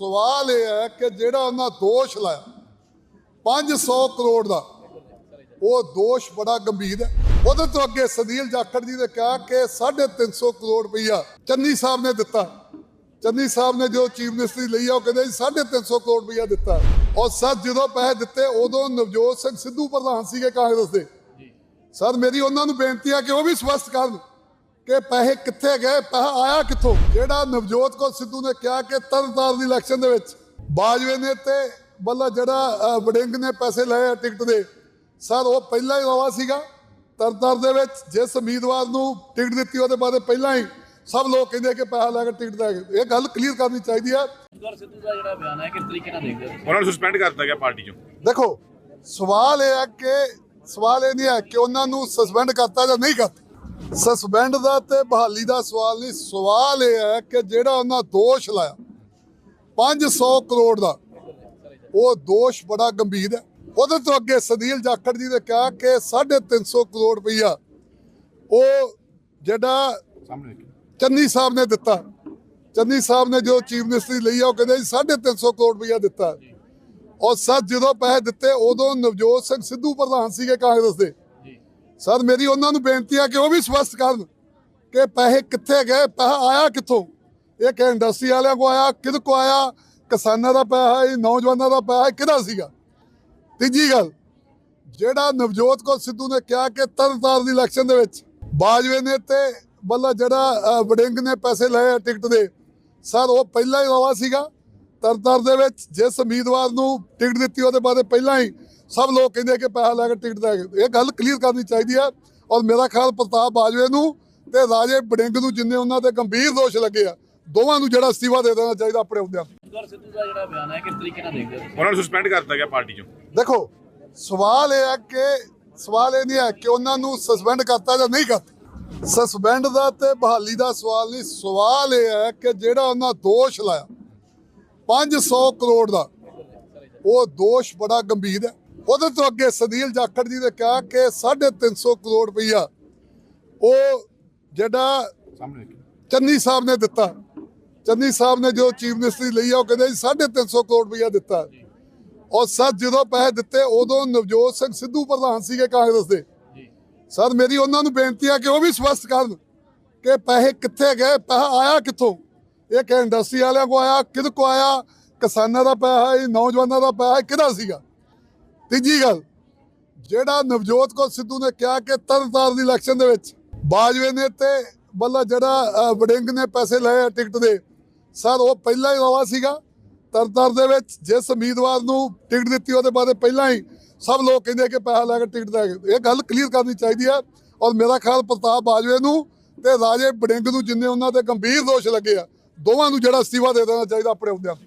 ਸਵਾਲ ਇਹ ਹੈ ਕਿ ਜਿਹੜਾ ਉਹਨਾਂ ਦੋਸ਼ ਲਾਇਆ 500 ਕਰੋੜ ਦਾ ਉਹ ਦੋਸ਼ ਬੜਾ ਗੰਭੀਰ ਹੈ। ਉਹਦੇ ਤੋਂ ਅੱਗੇ ਸਦੀਲ ਜਾਖੜ ਜੀ ਨੇ ਕਿਹਾ ਕਿ 350 ਕਰੋੜ ਰੁਪਈਆ ਚੰਨੀ ਸਾਹਿਬ ਨੇ ਦਿੱਤਾ। ਚੰਨੀ ਸਾਹਿਬ ਨੇ ਜੋ ਚੀਫ ਮਿਨਿਸਟਰੀ ਲਈ ਆ ਉਹ ਕਹਿੰਦੇ ਜੀ 350 ਕਰੋੜ ਰੁਪਈਆ ਦਿੱਤਾ। ਔਰ ਸਰ ਜਦੋਂ ਪੈਸੇ ਦਿੱਤੇ ਉਦੋਂ ਨਵਜੋਤ ਸਿੰਘ ਸਿੱਧੂ ਪ੍ਰਧਾਨ ਸੀਗੇ ਕਾਂਗਰਸ ਦੇ। ਸਰ ਮੇਰੀ ਉਹਨਾਂ ਨੂੰ ਬੇਨਤੀ ਆ ਕਿ ਉਹ ਵੀ ਸਪਸ਼ਟ ਕਰਨ। ਕਿ ਪੈਸੇ ਕਿੱਥੇ ਗਏ ਪੈਸਾ ਆਇਆ ਕਿੱਥੋਂ? ਜਿਹੜਾ ਨਵਜੋਤ ਕੌਰ ਸਿੱਧੂ ਨੇ ਕਿਹਾ ਕਿ ਤਰਨਤਾਰਨ ਦੀ ਇਲੈਕਸ਼ਨ ਦੇ ਵਿੱਚ ਬਾਜਵੇ ਨੇ ਤੇ ਬੱਲਾ ਜਿਹੜਾ ਵੜਿੰਗ ਨੇ ਪੈਸੇ ਲਏ ਆ ਟਿਕਟ ਦੇ ਸਰ ਉਹ ਪਹਿਲਾਂ ਹੀ ਰਵਾ ਸੀਗਾ। ਤਰਨਤਾਰਨ ਦੇ ਵਿੱਚ ਜਿਸ ਉਮੀਦਵਾਰ ਨੂੰ ਟਿਕਟ ਦਿੱਤੀ ਉਹਦੇ ਬਾਰੇ ਪਹਿਲਾਂ ਹੀ ਸਭ ਲੋਕ ਕਹਿੰਦੇ ਕਿ ਪੈਸਾ ਲੈ ਕੇ ਟਿਕਟ ਲੈ ਗਏ। ਇਹ ਗੱਲ ਕਲੀਅਰ ਕਰਨੀ ਚਾਹੀਦੀ ਹੈ ਗੁਰ ਸਿੱਧੂ ਦਾ ਜਿਹੜਾ ਬਿਆਨ ਹੈ ਕਿਸ ਤਰੀਕੇ ਨਾਲ ਦੇਖਦੇ ਹੋ ਉਹਨਾਂ ਨੂੰ ਸਸਪੈਂਡ ਕਰ ਦਿੱਤਾ ਗਿਆ ਪਾਰਟੀ ਚੋਂ। ਦੇਖੋ ਸਵਾਲ ਇਹ ਹੈ ਕਿ ਸਵਾਲ ਇਹ ਨਹੀਂ ਹੈ ਕਿ ਉਹਨਾਂ ਨੂੰ ਸਸਪੈਂਡ ਕਰਤਾ ਜਾਂ ਨਹੀਂ ਕਰਤਾ। ਸਸਪੈਂਡ ਦਾ ਤੇ ਬਹਾਲੀ ਦਾ ਸਵਾਲ ਨਹੀਂ ਸਵਾਲ ਇਹ ਹੈ ਕਿ ਜਿਹੜਾ ਉਹਨਾਂ ਦੋਸ਼ ਲਾਇਆ 500 ਕਰੋੜ ਦਾ ਉਹ ਦੋਸ਼ ਬੜਾ ਗੰਭੀਰ ਹੈ। ਉਹਦੇ ਤੋਂ ਅੱਗੇ ਸਦੀਲ ਜਾਖੜ ਜੀ ਨੇ ਕਿਹਾ ਕਿ 350 ਕਰੋੜ ਰੁਪਈਆ ਉਹ ਜਿਹੜਾ ਚੰਨੀ ਸਾਹਿਬ ਨੇ ਦਿੱਤਾ। ਚੰਨੀ ਸਾਹਿਬ ਨੇ ਜੋ ਚੀਫ ਮਿਨਿਸਟਰੀ ਲਈ ਆ ਉਹ ਕਹਿੰਦੇ ਜੀ 350 ਕਰੋੜ ਰੁਪਈਆ ਦਿੱਤਾ। ਔਰ ਸਰ ਜਦੋਂ ਪੈਸੇ ਦਿੱਤੇ ਉਦੋਂ ਨਵਜੋਤ ਸਿੰਘ ਸਿੱਧੂ ਪ੍ਰਧਾਨ ਸੀਗੇ ਕਾਂਗਰਸ ਦੇ। ਸਰ, ਮੇਰੀ ਉਹਨਾਂ ਨੂੰ ਬੇਨਤੀ ਆ ਕਿ ਉਹ ਵੀ ਸਪਸ਼ਟ ਕਰਨ ਕਿ ਪੈਸੇ ਕਿੱਥੇ ਗਏ, ਪੈਸਾ ਆਇਆ ਕਿੱਥੋਂ? ਇਹ ਕਿ ਇੰਡਸਟਰੀ ਵਾਲਿਆਂ ਕੋ ਆਇਆ, ਕਿਹਦੇ ਕੋ ਆਇਆ? ਕਿਸਾਨਾਂ ਦਾ ਪੈਸਾ ਹੈ ਨੌਜਵਾਨਾਂ ਦਾ ਪੈਸਾ ਕਿਹਦਾ ਸੀਗਾ? ਤੀਜੀ ਗੱਲ, ਜਿਹੜਾ ਨਵਜੋਤ ਕੌਰ ਸਿੱਧੂ ਨੇ ਕਿਹਾ ਕਿ ਤਰਨਤਾਰਨ ਦੀ ਇਲੈਕਸ਼ਨ ਦੇ ਵਿੱਚ ਬਾਜਵੇ ਨੇ ਤੇ ਬੱਲਾ ਜਿਹੜਾ ਵਡਿੰਗ ਨੇ ਪੈਸੇ ਲਏ ਟਿਕਟ ਦੇ, ਸਰ, ਉਹ ਪਹਿਲਾਂ ਹੀ ਰਵਾ ਸੀਗਾ। ਤਰਨਤਾਰਨ ਦੇ ਵਿੱਚ ਜਿਸ ਉਮੀਦਵਾਰ ਨੂੰ ਟਿਕਟ ਦਿੱਤੀ, ਉਹਦੇ ਬਾਰੇ ਪਹਿਲਾਂ ਹੀ ਸਭ ਲੋਕ ਕਹਿੰਦੇ ਕਿ ਪੈਸਾ ਲੈ ਕੇ ਟਿਕਟ ਲੈ ਗਏ ਇਹ ਗੱਲ ਕਲੀਅਰ ਕਰਨੀ ਚਾਹੀਦੀ ਹੈ ਔਰ ਮੇਰਾ ਖਿਆਲ ਪ੍ਰਤਾਪ ਬਾਜਵੇ ਨੂੰ ਤੇ ਰਾਜੇ ਵੜਿੰਗ ਨੂੰ ਜਿੰਨੇ ਉਹਨਾਂ ਤੇ ਗੰਭੀਰ ਦੋਸ਼ ਲੱਗੇ ਆ ਦੋਵਾਂ ਨੂੰ ਜਿਹੜਾ ਅਸਤੀਫਾ ਦੇ ਦੇਣਾ ਚਾਹੀਦਾ ਆਪਣੇ ਹੁੰਦਿਆਂ। ਗੁਰ ਸਿੱਧੂ ਦਾ ਜਿਹੜਾ ਬਿਆਨ ਹੈ ਕਿਸ ਤਰੀਕੇ ਨਾਲ ਦੇਖਦੇ ਹੋ ਉਹਨਾਂ ਨੂੰ ਸਸਪੈਂਡ ਕਰ ਦਿੱਤਾ ਗਿਆ ਪਾਰਟੀ ਚੋਂ। ਦੇਖੋ ਸਵਾਲ ਇਹ ਹੈ ਕਿ ਸਵਾਲ ਇਹ ਨਹੀਂ ਹੈ ਕਿ ਉਹਨਾਂ ਨੂੰ ਸਸਪੈਂਡ ਕਰਤਾ ਜਾਂ ਨਹੀਂ ਕਰਤਾ। ਸਸਪੈਂਡ ਦਾ ਤੇ ਬਹਾਲੀ ਦਾ ਸਵਾਲ ਨਹੀਂ। ਸਵਾਲ ਇਹ ਹੈ ਕਿ ਜਿਹੜਾ ਉਹਨਾਂ ਦੋਸ਼ ਲਾਇਆ 500 ਕਰੋੜ ਦਾ ਉਹ ਦੋਸ਼ ਬੜਾ ਗੰਭੀਰ ਹੈ। ਉਹਦੇ ਤੋਂ ਅੱਗੇ ਸਦੀਲ ਜਾਖੜ ਜੀ ਨੇ ਕਿਹਾ ਕਿ 350 ਕਰੋੜ ਰੁਪਈਆ ਉਹ ਜਿਹੜਾ ਚੰਨੀ ਸਾਹਿਬ ਨੇ ਦਿੱਤਾ। ਚੰਨੀ ਸਾਹਿਬ ਨੇ ਜੋ ਚੀਫ ਮਿਨਿਸਟਰੀ ਲਈ ਆ ਉਹ ਕਹਿੰਦੇ ਜੀ 350 ਕਰੋੜ ਰੁਪਈਆ ਦਿੱਤਾ। ਔਰ ਸਰ ਜਦੋਂ ਪੈਸੇ ਦਿੱਤੇ ਉਦੋਂ ਨਵਜੋਤ ਸਿੰਘ ਸਿੱਧੂ ਪ੍ਰਧਾਨ ਸੀਗੇ ਕਾਂਗਰਸ ਦੇ। ਸਰ ਮੇਰੀ ਉਹਨਾਂ ਨੂੰ ਬੇਨਤੀ ਆ ਕਿ ਉਹ ਵੀ ਸਪਸ਼ਟ ਕਰਨ ਕਿ ਪੈਸੇ ਕਿੱਥੇ ਗਏ ਪੈਸਾ ਆਇਆ ਕਿੱਥੋਂ? ਇਹ ਕਿ ਇੰਡਸਟਰੀ ਵਾਲਿਆਂ ਕੋ ਆਇਆ ਕਿਹਦੇ ਕੋ ਆਇਆ? ਕਿਸਾਨਾਂ ਦਾ ਪੈਸਾ ਹੈ ਨੌਜਵਾਨਾਂ ਦਾ ਪੈਸਾ ਹੈ, ਕਿਹਦਾ ਸੀਗਾ? ਤੀਜੀ ਗੱਲ ਜਿਹੜਾ ਨਵਜੋਤ ਕੌਰ ਸਿੱਧੂ ਨੇ ਕਿਹਾ ਕਿ ਤਰਨਤਾਰਨ ਦੀ ਇਲੈਕਸ਼ਨ ਦੇ ਵਿੱਚ ਬਾਜਵੇ ਨੇ ਤੇ ਬੱਲਾ ਜਿਹੜਾ ਅ, ਵੜਿੰਗ ਨੇ ਪੈਸੇ ਲਏ ਟਿਕਟ ਦੇ ਸਰ ਉਹ ਪਹਿਲਾਂ ਹੀ ਰਵਾ ਸੀਗਾ। ਤਰਨਤਾਰਨ ਦੇ ਵਿੱਚ ਜਿਸ ਉਮੀਦਵਾਰ ਨੂੰ ਟਿਕਟ ਦਿੱਤੀ ਉਹਦੇ ਬਾਰੇ ਪਹਿਲਾਂ ਹੀ ਸਭ ਲੋਕ ਕਹਿੰਦੇ ਕਿ ਪੈਸਾ ਲੈ ਕੇ ਟਿਕਟ ਲੈ ਕੇ ਇਹ ਗੱਲ ਕਲੀਅਰ ਕਰਨੀ ਚਾਹੀਦੀ ਹੈ ਔਰ ਮੇਰਾ ਖਿਆਲ ਪ੍ਰਤਾਪ ਬਾਜਵੇ ਨੂੰ ਤੇ ਰਾਜੇ ਵੜਿੰਗ ਨੂੰ ਜਿੰਨੇ ਉਹਨਾਂ ਤੇ ਗੰਭੀਰ ਦੋਸ਼ ਲੱਗੇ ਆ ਦੋਵਾਂ ਨੂੰ ਜਿਹੜਾ ਅਸਤੀਫਾ ਦੇ ਦੇਣਾ ਚਾਹੀਦਾ ਆਪਣੇ ਹੁੰਦਿਆਂ